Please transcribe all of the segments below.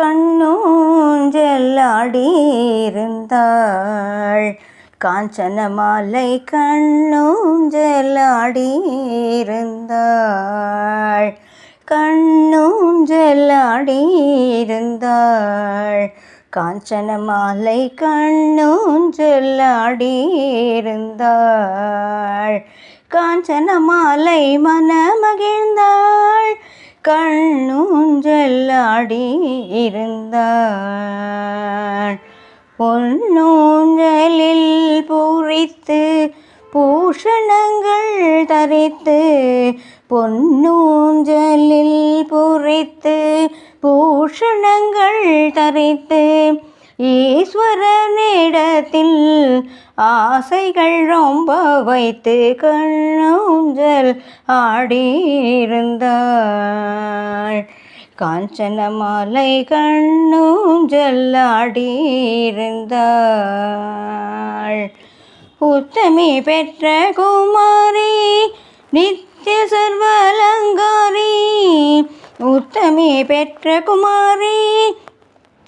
கண்ணூஞ்செல்லாடியிருந்தாள். காஞ்சன மாலை கண்ணூஞ்செல்லாடியிருந்தாள். கண்ணூஞ்செல்லாடியிருந்தாள். காஞ்சன மாலை கண்ணூஞ்செல்லாடியிருந்தாள். காஞ்சன மாலை மனமகிழ்ந்தாள் ஊஞ்சல் அடி இருந்தாள் பொன்னூஞ்சலில் பூரித்து பூஷணங்கள் தரித்து பொன்னூஞ்சலில் பூரித்து பூஷணங்கள் தரித்து ஈஸ்வரனிடத்தில் ஆசைகள் ரொம்ப வைத்து கண்ணூஞ்சல் ஆடியிருந்தாள். காஞ்சன மாலை கண்ணூஞ்சல் ஆடியிருந்தாள் உத்தமி பெற்ற குமாரி நித்திய சர்வலங்காரி. உத்தமி பெற்ற குமாரி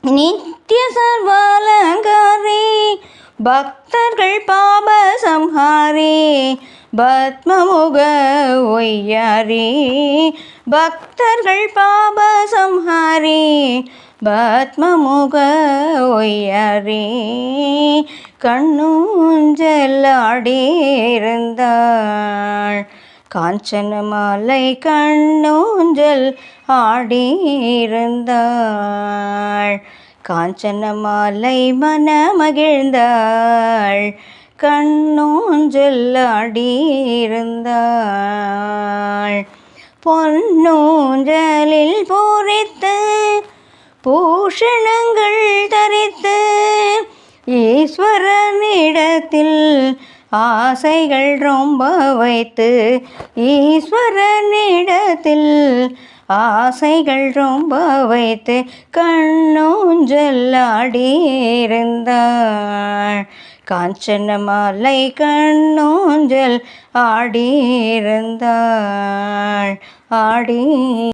நித்திய சர்வாலங்காரி. பக்தர்கள் பாப சம்ஹாரி பத்மமுக ஒய்யாரி. பக்தர்கள் பாப சம்ஹாரி பத்மமுக ஒய்யாரி. கண்ணூஞ்சல் ஆடியிருந்தாள். காஞ்சன மாலை கண்ணூஞ்சல் ஆடியிருந்தாள். காஞ்சன மாலை மனமகிழ்ந்தாள். கண்ணூஞ்சல் ஆடியிருந்தாள் பொன்னூஞ்சலில் பூரித்து பூஷணங்கள் தரித்து ஈஸ்வரனிடத்தில் ஆசைகள் ரொம்ப வைத்து ஈஸ்வரனிடத்தில் ஆசைகள் ரொம்ப வைத்து கண்ணூஞ்சல் ஆடியிருந்தாள் காஞ்சன மாலை கண்ணூஞ்சல் ஆடியிருந்தாள். ஆடி